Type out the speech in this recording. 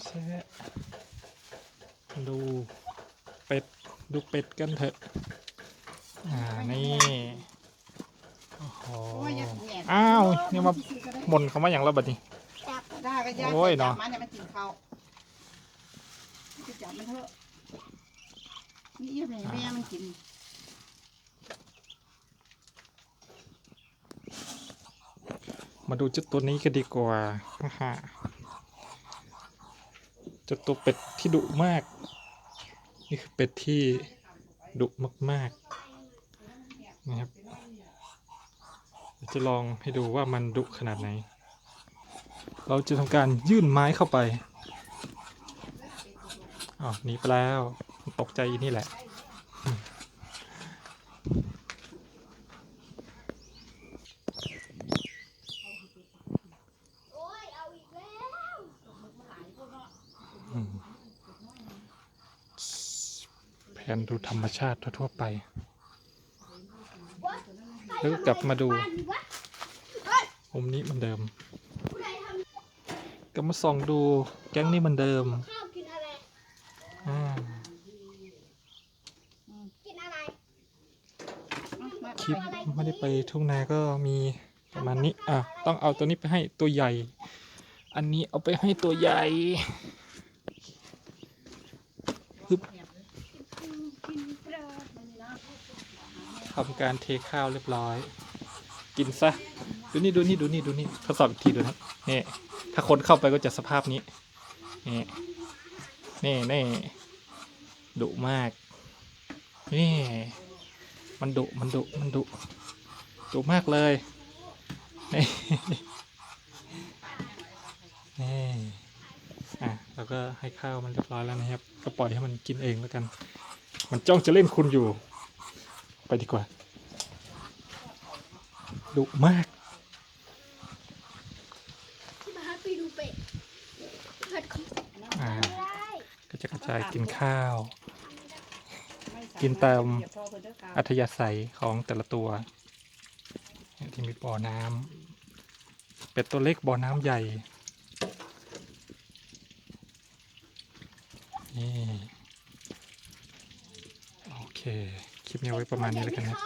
แชะดูเป็ด ดูเป็ดกันเถอะ อ่า นี่ โอ้โห อ้าวนี่มาหมนเขามาอย่างระบัดนี้ได้ก็ยากโอ้ยเนาะจับมันเนี่ยมันกินเขาจะจับมันเถอะนี่เอี่ยมเลยแม่มันกินมาดูเจ้าตัวนี้กันดีกว่าฮ่าฮ่าเจะตัวเป็ดที่ดุมาก นี่คือเป็ดที่ดุมากๆนะครับจะลองให้ดูว่ามันดุขนาดไหน เราจะทำการยื่นไม้เข้าไปอ๋อหนีไปแล้ว ตกใจนี่แหละ โอ้ย เอาอีกแล้ว แผนดูธรรมชาติทั่วไป แล้วก็กลับมาดูมุมนี้มือนเดิม ก็มาส่องดูแก๊งนี้มือนเดิมคลิปไม่ได้ไปทุ่งนาก็มีประมาณนี้ อะ ต้องเอาตัวนี้ไปให้ตัวใหญ่ อันนี้เอาไปให้ตัวใหญ่ฮึบ ทำการเทข้าวเรียบร้อย กินซะ ดูนี่ดูนี่ดูนี่ดูนี่ทดสอบอีกทีดูนะนี่ถ้าคนเข้าไปก็จะสภาพนี้ นี่นี่นี่ดุมาก นี่ มันดุมันดุมันดุดุมากเลยนี่นี่อะแล้วก็ให้ข้าวมันเรียบร้อยแล้วนะครับ ก็ปล่อยให้มันกินเองแล้วกัน มันจ้องจะเล่นคุณอยู่ ไปดีกว่าดุมากที่มาให้ไปดูเป็ดผัดของอ่าได้ก็จะกระจายกินข้าว กินตามอัธยาศัยของแต่ละตัวเนี่ยที่มีบ่อน้ำเป็ดตัวเล็กบ่อน้ำใหญ่นี่โอเค คลิปนี้เอาไว้ประมาณนี้แล้วกันนะ